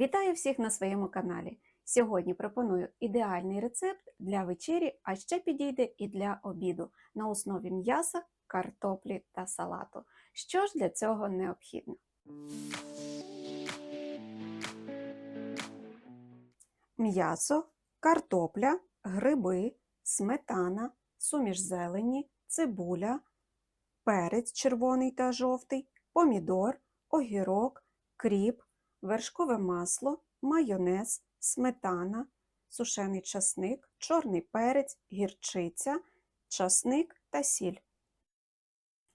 Вітаю всіх на своєму каналі. Сьогодні пропоную ідеальний рецепт для вечері, а ще підійде і для обіду на основі м'яса, картоплі та салату. Що ж для цього необхідно? М'ясо, картопля, гриби, сметана, суміш зелені, цибуля, перець червоний та жовтий, помідор, огірок, кріп, вершкове масло, майонез, сметана, сушений часник, чорний перець, гірчиця, часник та сіль.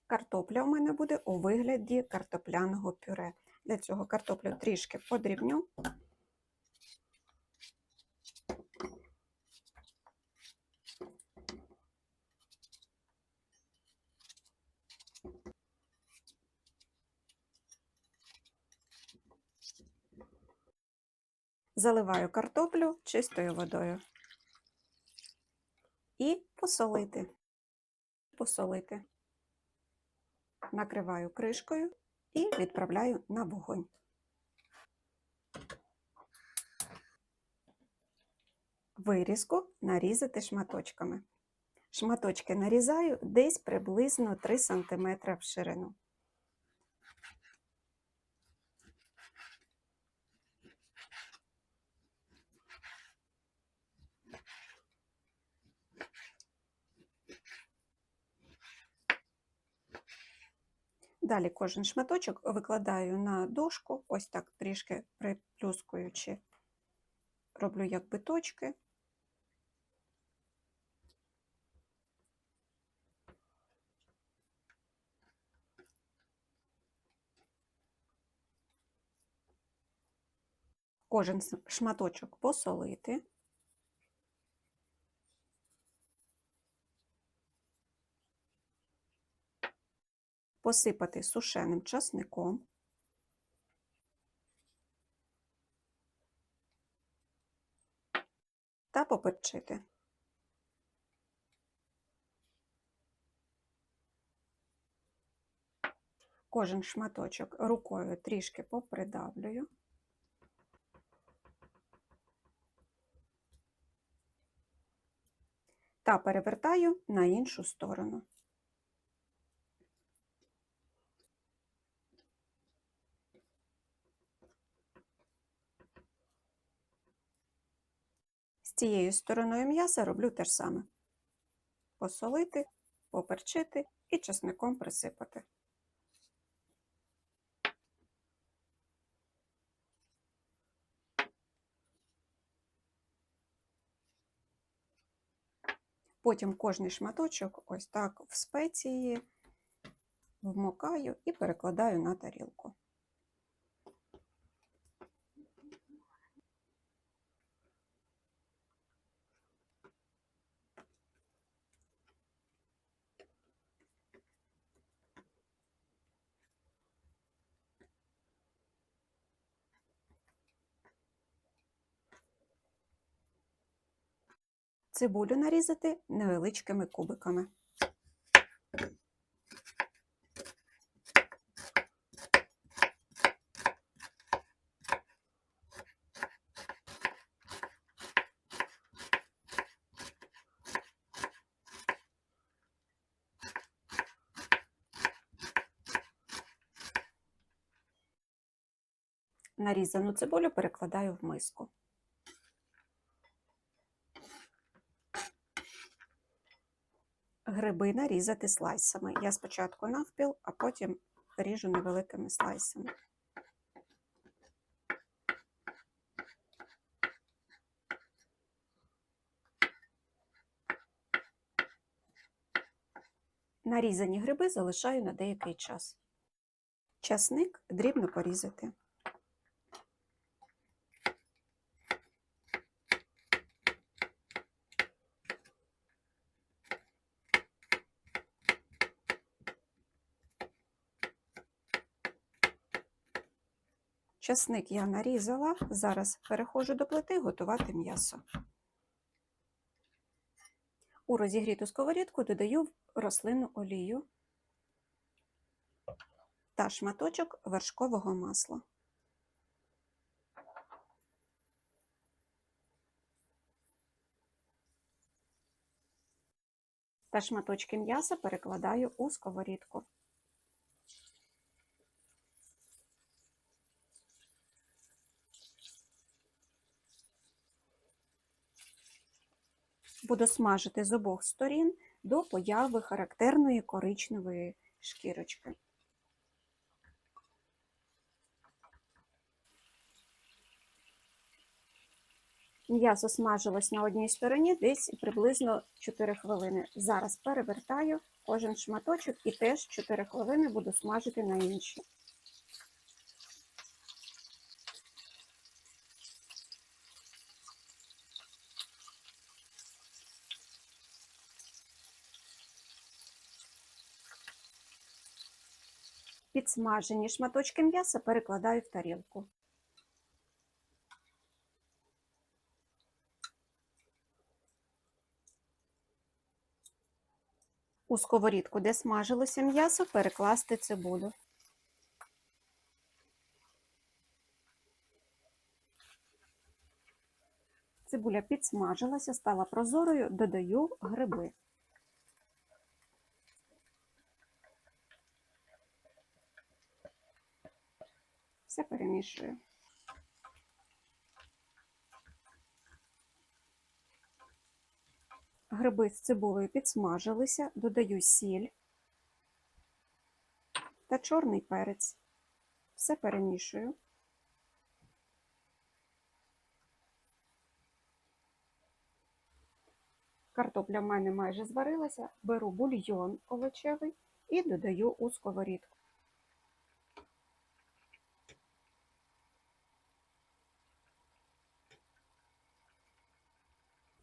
Картопля у мене буде у вигляді картопляного пюре. Для цього картоплю трішки подрібню. Заливаю картоплю чистою водою. І посолити. Посолити. Накриваю кришкою і відправляю на вогонь. Вирізку нарізати шматочками. Шматочки нарізаю десь приблизно 3 см в ширину. Далі кожен шматочок викладаю на дошку, ось так трішки приплюскуючи, роблю як биточки. Кожен шматочок посолити. Посипати сушеним часником. Та поперчити. Кожен шматочок рукою трішки попридавлюю. Та перевертаю на іншу сторону. Цією стороною м'яса роблю те ж саме. Посолити, поперчити і чесником присипати. Потім кожний шматочок ось так в спеції вмокаю і перекладаю на тарілку. Цибулю нарізати невеличкими кубиками. Нарізану цибулю перекладаю в миску. Гриби нарізати слайсами. Я спочатку навпіл, а потім ріжу невеликими слайсами. Нарізані гриби залишаю на деякий час. Часник дрібно порізати. Часник я нарізала, зараз переходжу до плити готувати м'ясо. У розігріту сковорідку додаю рослинну олію та шматочок вершкового масла. Та шматочки м'яса перекладаю у сковорідку. Буду смажити з обох сторін до появи характерної коричневої шкірочки. М'ясо смажилось на одній стороні десь приблизно 4 хвилини. Зараз перевертаю кожен шматочок і теж 4 хвилини буду смажити на іншій. Підсмажені шматочки м'яса перекладаю в тарілку. У сковорідку, де смажилося м'ясо, перекласти цибулю. Цибуля підсмажилася, стала прозорою, додаю гриби. Перемішую. Гриби з цибулею підсмажилися, додаю сіль та чорний перець. Все перемішую. Картопля в мене майже зварилася, беру бульйон овочевий і додаю у сковорідку.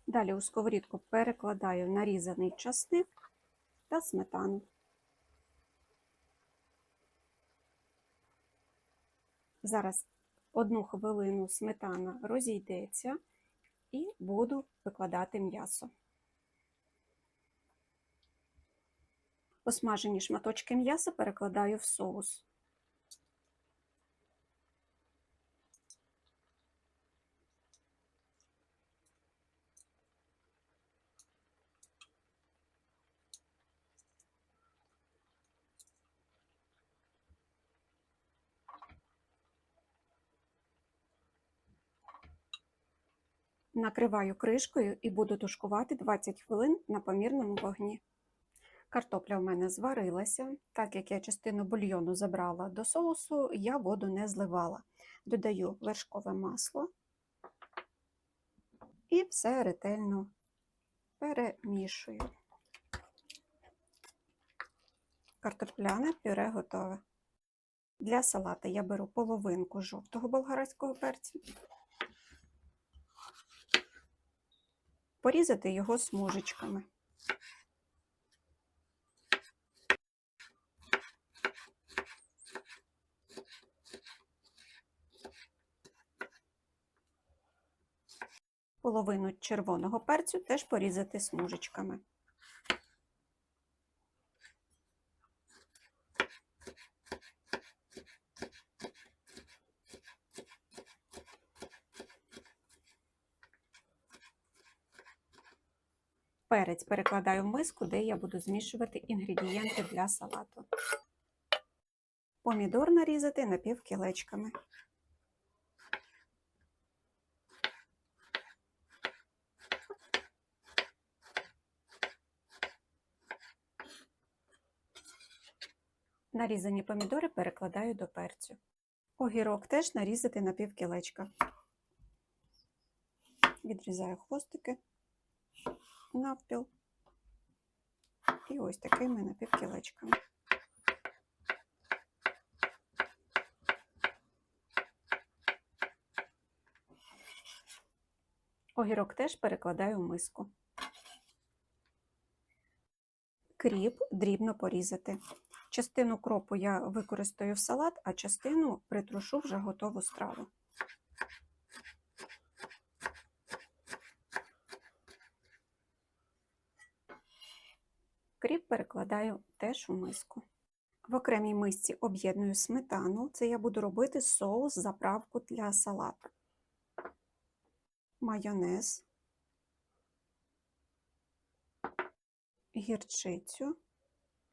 Далі у сковорідку перекладаю нарізаний часник та сметану. Зараз одну хвилину сметана розійдеться і буду викладати м'ясо. Посмажені шматочки м'яса перекладаю в соус. Накриваю кришкою і буду тушкувати 20 хвилин на помірному вогні. Картопля в мене зварилася, так як я частину бульйону забрала до соусу, я воду не зливала. Додаю вершкове масло і все ретельно перемішую. Картопляне пюре готове. Для салата я беру половинку жовтого болгарського перцю. Порізати його смужечками. Половину червоного перцю теж порізати смужечками. Перець перекладаю в миску, де я буду змішувати інгредієнти для салату. Помідор нарізати напівкілечками. Нарізані помідори перекладаю до перцю. Огірок теж нарізати на півкілечка. Відрізаю хвостики навпіл. І ось такими напівкілечками. Огірок теж перекладаю в миску. Кріп дрібно порізати. Частину кропу я використаю в салат, а частину притрушу вже готову страву. Кріп перекладаю теж у миску. В окремій мисці об'єдную сметану. Це я буду робити соус заправку для салату. Майонез. гірчицю.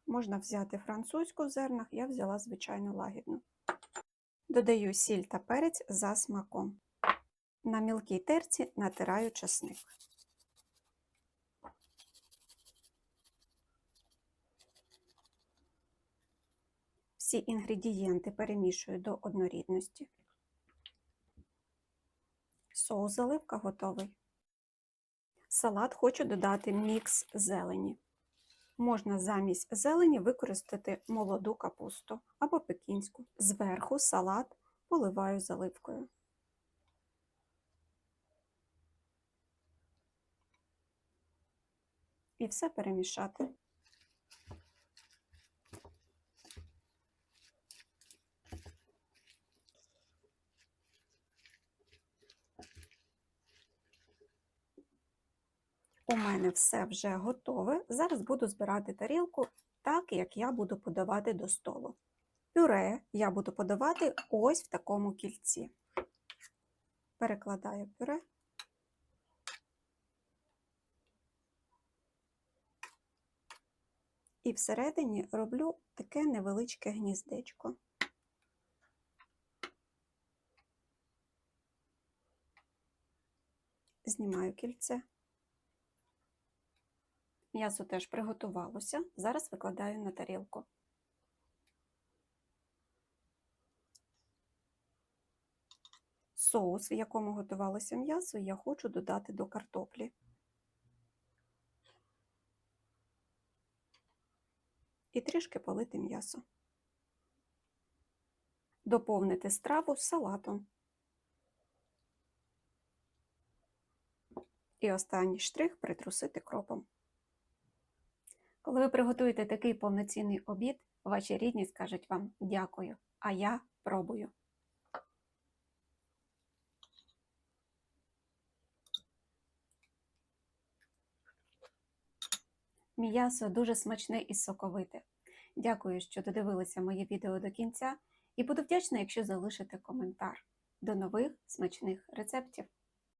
Можна взяти французьку в зернах, я взяла звичайну лагідну. Додаю сіль та перець за смаком. На мілкій терці натираю часник. Всі інгредієнти перемішую до однорідності. Соус заливка готовий. Салат хочу додати мікс зелені. Можна замість зелені використати молоду капусту або пекінську. Зверху салат поливаю заливкою. І все перемішати. У мене все вже готове. Зараз буду збирати тарілку так, як я буду подавати до столу. Пюре я буду подавати ось в такому кільці. Перекладаю пюре. І всередині роблю таке невеличке гніздечко. Знімаю кільце. М'ясо теж приготувалося. Зараз викладаю на тарілку. Соус, в якому готувалося м'ясо, я хочу додати до картоплі. І трішки полити м'ясо. Доповнити страву салатом. І останній штрих притрусити кропом. Коли ви приготуєте такий повноцінний обід, ваші рідні скажуть вам дякую, а я пробую. М'ясо дуже смачне і соковите. Дякую, що додивилися моє відео до кінця, і буду вдячна, якщо залишите коментар. До нових смачних рецептів!